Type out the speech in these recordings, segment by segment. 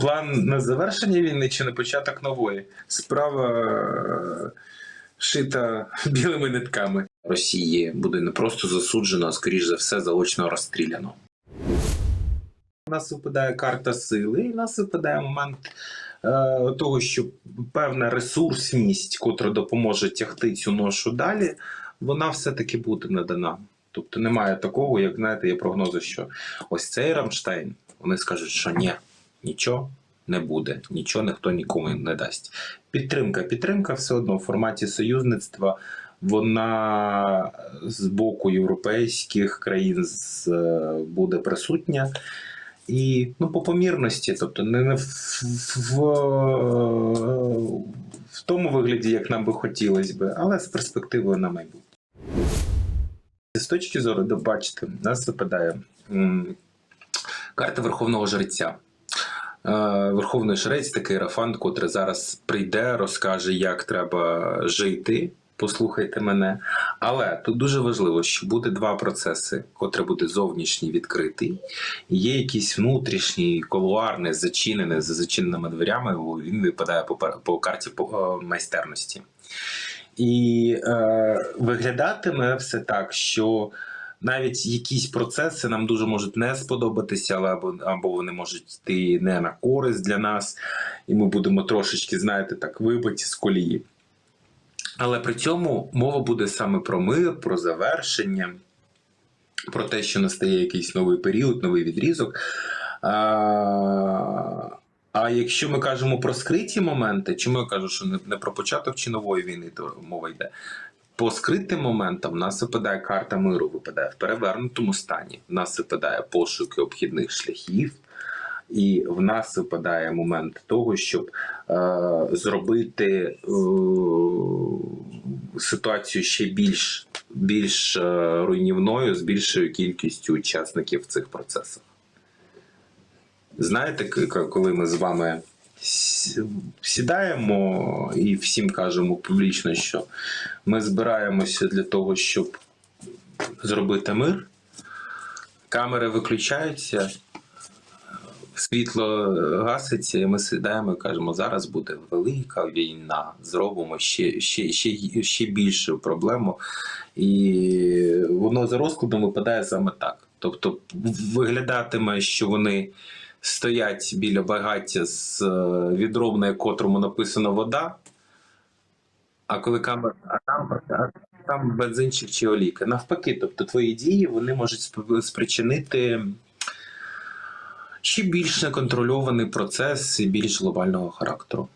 План на завершення війни чи на початок нової? Справа е, шита білими нитками. Росії буде не просто засуджено, а скоріш за все заочно розстріляно. У нас випадає карта сили, і у нас випадає момент е, того, що певна ресурсність, котра допоможе тягти цю ношу далі, вона все-таки буде надана. Тобто немає такого, як знаєте, є прогнози, що ось цей Рамштайн, вони скажуть, що ні, нічого не буде, нічого ніхто нікому не дасть. Підтримка, підтримка все одно в форматі союзництва. Вона з боку європейських країн е, буде присутня. І ну, по помірності, тобто не в, в, в тому вигляді, як нам би хотілося би, але з перспективою на майбутнє. З точки зору, бачите, нас випадає м, карта Верховного Жреця. Е, Верховний жрець такий Рафан, котрий зараз прийде, розкаже, як треба жити. Послухайте мене. Але тут дуже важливо, що буде два процеси, котрий буде зовнішній відкритий, є якийсь внутрішній, колуарний, зачинений за зачиненими дверями. Він випадає по, по карті по, е, майстерності. І е, виглядатиме все так, що навіть якісь процеси нам дуже можуть не сподобатися, але або, або вони можуть йти не на користь для нас, і ми будемо трошечки, знаєте, так, вибиті з колії. Але при цьому мова буде саме про мир, про завершення, про те, що настає якийсь новий період, новий відрізок. А, а якщо ми кажемо про скриті моменти, чому я кажу, що не, про початок чи нової війни то мова йде. По скритим моментам в нас випадає карта миру, випадає в перевернутому стані. В нас випадає пошуки обхідних шляхів, і в нас випадає момент того, щоб е, зробити е, ситуацію ще більш, більш е, руйнівною з більшою кількістю учасників в цих процесах. Знаєте, коли ми з вами сідаємо і всім кажемо публічно, що ми збираємося для того, щоб зробити мир, камери виключаються, світло гаситься, і ми сідаємо і кажемо, зараз буде велика війна, зробимо ще, ще, ще, ще більшу проблему. І воно за розкладом випадає саме так. Тобто виглядатиме, що вони стоять біля багаття з е, відром, на котрому написано вода. А коли камера, а там, а там бензинчик чи олійка. Навпаки, тобто твої дії вони можуть спричинити ще більш неконтрольований процес і більш глобального характеру.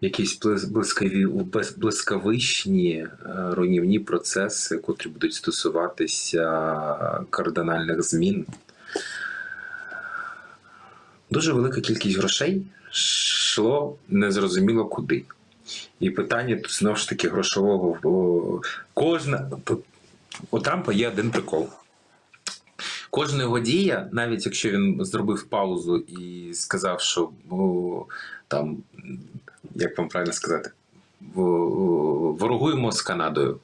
Якісь блис- блискавичні е, руйнівні процеси, котрі будуть стосуватися кардинальних змін. Дуже велика кількість грошей йшло незрозуміло куди. І питання тут знову ж таки грошового. о, Кожна. У Трампа є один прикол. Кожна його дія, навіть якщо він зробив паузу і сказав, що о, там, як вам правильно сказати, в- ворогуємо з Канадою.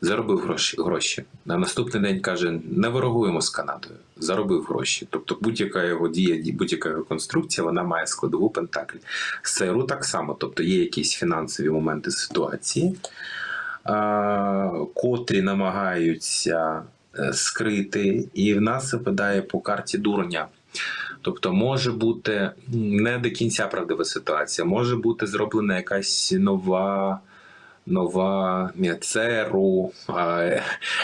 Заробив гроші, гроші. На наступний день каже: не ворогуємо з Канадою, заробив гроші. Тобто будь-яка його дія, ді- будь-яка його конструкція, вона має складову пентакль. З ЦРУ так само, тобто є якісь фінансові моменти ситуації, котрі намагаються е, скрити, і в нас випадає по карті дурня. Тобто може бути не до кінця правдива ситуація, може бути зроблена якась нова. Нова а, е,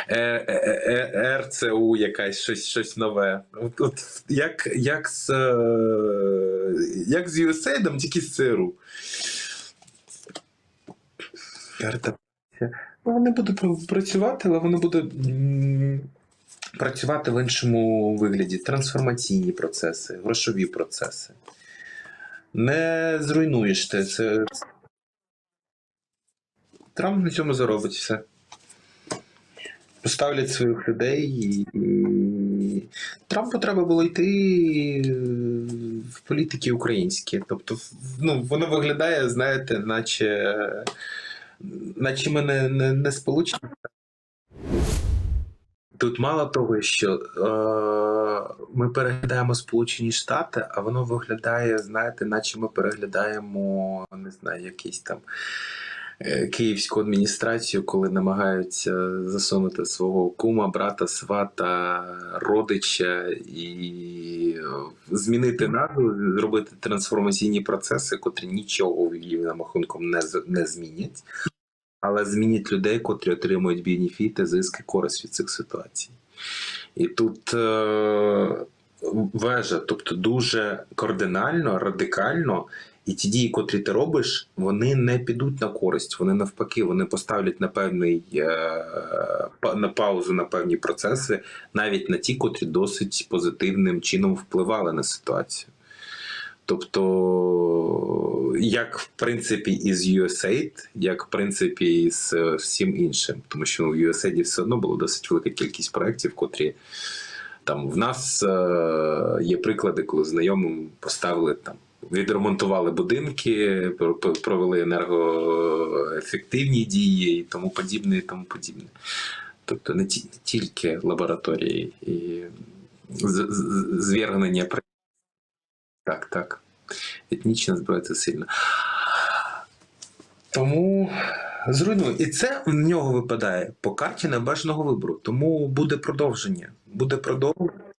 е, е, РЦУ, якась щось, щось нове. От, от як, як з, як з USAID, тільки з ЦРУ. Вони будуть працювати, але вони будуть працювати в іншому вигляді. Трансформаційні процеси, грошові процеси. Не зруйнуєш ти це. Трамп на цьому заробить все. Поставлять своїх людей і. Трампу треба було йти в політики українські. Тобто, ну, воно виглядає, знаєте, наче, наче ми не, не, не сполучені. Тут мало того, що е, ми переглядаємо Сполучені Штати, а воно виглядає, знаєте, наче ми переглядаємо, не знаю, якийсь там е, київську адміністрацію, коли намагаються засунути свого кума, брата, свата, родича і е, змінити назву, зробити трансформаційні процеси, котрі нічого їм рахунком не, не змінять. Але змінять людей, котрі отримують бенефіти, зиски, користь від цих ситуацій. І тут е, вежа, тобто дуже кардинально, радикально, і ті дії, котрі ти робиш, вони не підуть на користь, вони навпаки, вони поставлять на певний е, на паузу на певні процеси, навіть на ті, котрі досить позитивним чином впливали на ситуацію. Тобто, як в принципі із USAID, як в принципі із е, всім іншим, тому що в USAID все одно було досить велика кількість проєктів, котрі там в нас е, є приклади, коли знайомим поставили там. Відремонтували будинки, про- про- провели енергоефективні дії і тому подібне, і тому подібне. Тобто не, ті, не тільки лабораторії і звергнення так, так. Етнічна зброя це сильно. Тому зруйнує. І це в нього випадає по карті небажаного вибору. Тому буде продовження. Буде продовження.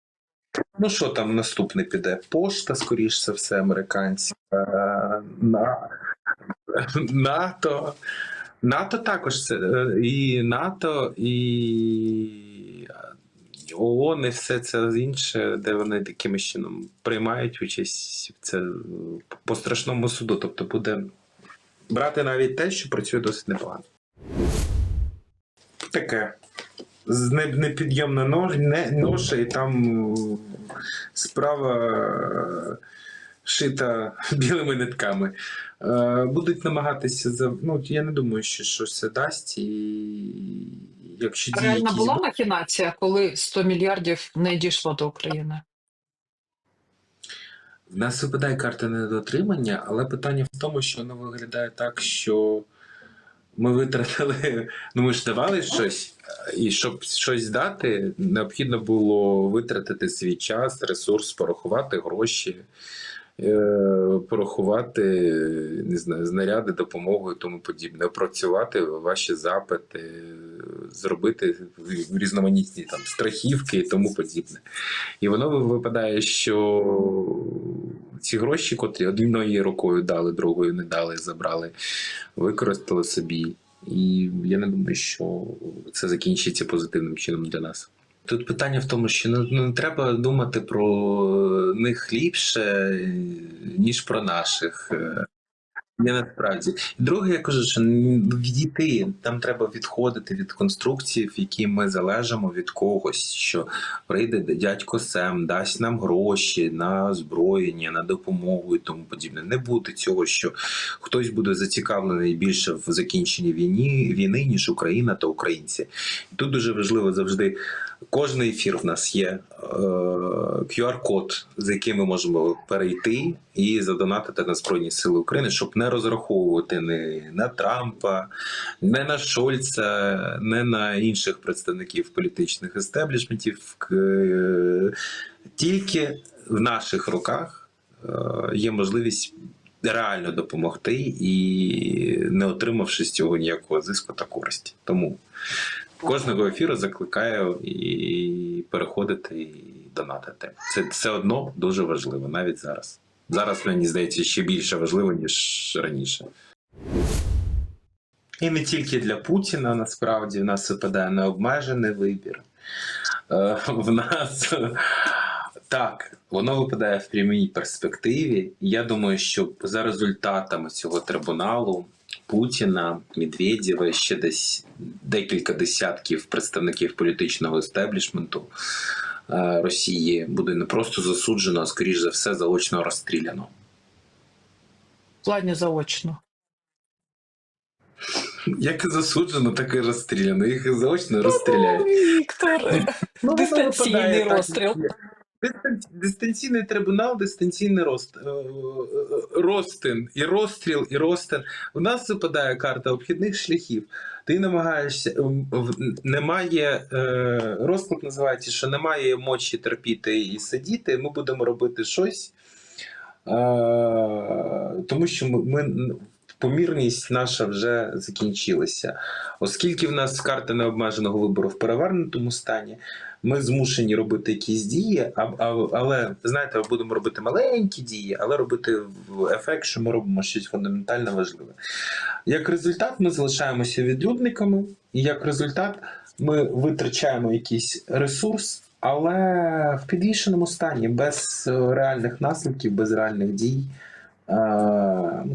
Ну, що там наступне піде? Пошта, скоріш за все, американська, е, на, НАТО. НАТО також це. е, І НАТО, і ООН, і все це інше, де вони таким чином приймають участь це по страшному суду. Тобто буде брати навіть те, що працює досить непогано. Таке. З непідйомна нож, не, ноша, і там справа е, шита білими нитками. Е, Будуть намагатися за. Ну, я не думаю, що щось це дасть. І якщо Реально якісь була махінація, коли 100 мільярдів не дійшло до України. В нас випадає карта недотримання, але питання в тому, що воно виглядає так, що ми витратили, ну ми ж давали щось, і щоб щось дати, необхідно було витратити свій час, ресурс, порахувати гроші, порахувати не знаю, знаряди, допомогу і тому подібне, опрацювати ваші запити, зробити різноманітні там страхівки і тому подібне. І воно випадає, що ці гроші, котрі однією рукою дали, другою не дали, забрали, використали собі. І я не думаю, що це закінчиться позитивним чином для нас. Тут питання в тому, що ну, ну, не треба думати про них ліпше, ніж про наших. Не насправді. Друге, я кажу, що відійти, там треба відходити від конструкцій, в які ми залежимо від когось, що прийде дядько Сем, дасть нам гроші на озброєння, на допомогу і тому подібне. Не буде цього, що хтось буде зацікавлений більше в закінченні війни, війни ніж Україна та українці. Тут дуже важливо завжди. Кожний ефір в нас є е, QR-код, за яким ми можемо перейти і задонатити на Збройні Сили України, щоб не розраховувати не на Трампа, не на Шольца, не на інших представників політичних естеблішментів. Тільки в наших руках е, є можливість реально допомогти і не отримавши з цього ніякого зиску та користі. Тому кожного ефіру закликаю і переходити і донатити. Це все одно дуже важливо, навіть зараз. Зараз мені здається ще більше важливо, ніж раніше. І не тільки для Путіна, насправді, в нас випадає необмежений вибір. Е, В нас так, воно випадає в прямій перспективі. Я думаю, що за результатами цього трибуналу Путіна, Медведєва, ще десь декілька десятків представників політичного естеблішменту Росії буде не просто засуджено, а скоріш за все заочно розстріляно. Плані заочно. Як і засуджено, так і розстріляно. Їх заочно розстріляють. Віктор. Ну, Дистанційний розстріл. Дистанційний трибунал, дистанційний рост, е, е, ростин, і розстріл, і ростин. У нас випадає карта обхідних шляхів. Ти намагаєшся, немає е, розклад називається, що немає мочі терпіти і сидіти. Ми будемо робити щось, тому що ми помірність наша вже закінчилася. Оскільки в нас карта необмеженого вибору в перевернутому стані, ми змушені робити якісь дії, а, а, але знаєте, ми будемо робити маленькі дії, але робити в ефект, що ми робимо щось фундаментально важливе. Як результат, ми залишаємося відлюдниками, і як результат, ми витрачаємо якийсь ресурс, але в підвішеному стані, без е, реальних наслідків, без реальних дій.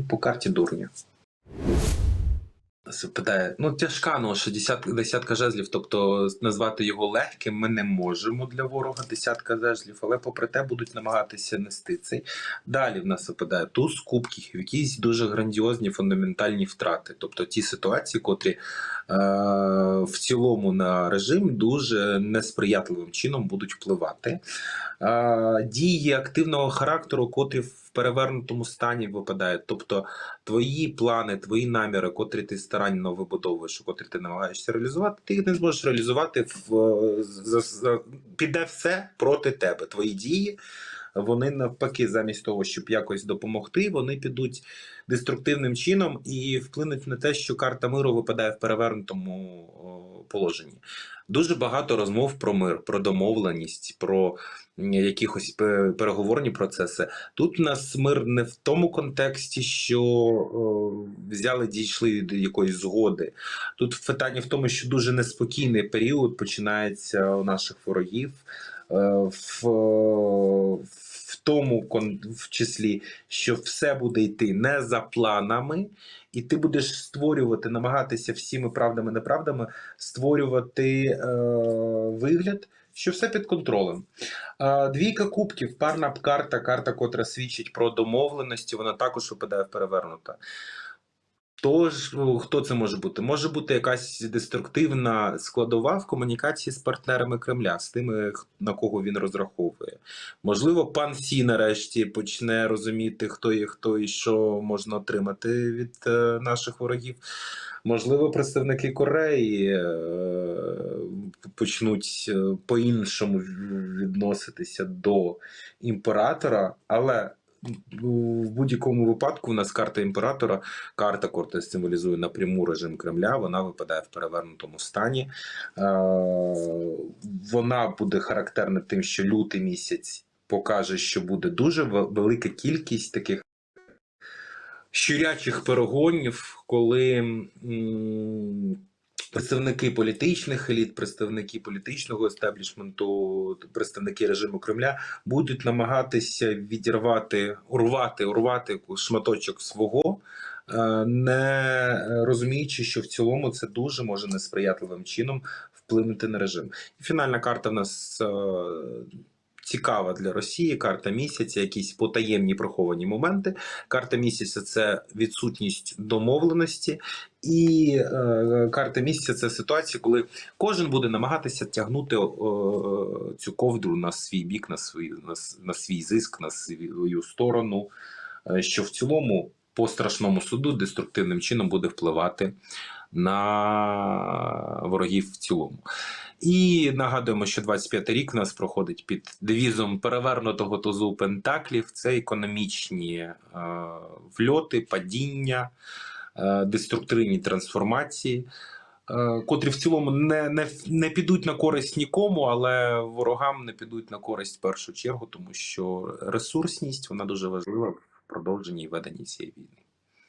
По карті дурня. Питає, ну тяжка, ну що десятка, десятка жезлів, тобто назвати його легким ми не можемо для ворога десятка жезлів, але попри те будуть намагатися нести цей. Далі в нас випадає туз кубків, якісь дуже грандіозні фундаментальні втрати. Тобто ті ситуації, котрі е, в цілому на режим дуже несприятливим чином будуть впливати. Е, дії активного характеру, котрі в перевернутому стані випадають. Тобто твої плани, твої наміри, котрі ти старанно вибудовуєш, котрі ти намагаєшся реалізувати, ти їх не зможеш реалізувати в за, за, піде все проти тебе. Твої дії. Вони навпаки, замість того, щоб якось допомогти, вони підуть деструктивним чином і вплинуть на те, що карта миру випадає в перевернутому положенні. Дуже багато розмов про мир, про домовленість, про якихось переговорні процеси. Тут у нас мир не в тому контексті, що взяли, дійшли до якоїсь згоди. Тут питання в тому, що дуже неспокійний період починається у наших ворогів. Е, В, в тому в числі, що все буде йти не за планами, і ти будеш створювати, намагатися всіми правдами неправдами створювати е, вигляд, що все під контролем. Е, Двійка кубків, парна карта, карта, котра свідчить про домовленості, вона також випадає в перевернута. Тож, ну, хто це може бути? Може бути якась деструктивна складова в комунікації з партнерами Кремля, з тими, на кого він розраховує. Можливо, пан Сі нарешті почне розуміти, хто є хто і що можна отримати від е, наших ворогів. Можливо, представники Кореї е, почнуть е, по-іншому відноситися до імператора, але в будь-якому випадку у нас карта імператора, карта, котра символізує напряму режим Кремля, вона випадає в перевернутому стані. Е, Вона буде характерна тим, що лютий місяць покаже, що буде дуже велика кількість таких щурячих перегонів, коли представники політичних еліт, представники політичного естеблішменту, представники режиму Кремля будуть намагатися відірвати, урвати, урвати шматочок свого, е, не розуміючи, що в цілому це дуже може несприятливим чином вплинути на режим. Фінальна карта в нас. Цікава для Росії карта місяця, якісь потаємні приховані моменти. Карта місяця це відсутність домовленості, і е, карта місяця це ситуація, коли кожен буде намагатися тягнути е, цю ковдру на свій бік, на свій, на, на свій зиск, на свою сторону, е, що в цілому по страшному суду деструктивним чином буде впливати на ворогів в цілому. І нагадуємо, що 25 рік у нас проходить під девізом перевернутого тузу Пентаклів. Це економічні е, вльоти, падіння, е, деструктивні трансформації, е, котрі в цілому не, не, не підуть на користь нікому, але ворогам не підуть на користь в першу чергу, тому що ресурсність вона дуже важлива в продовженні і веденні цієї війни.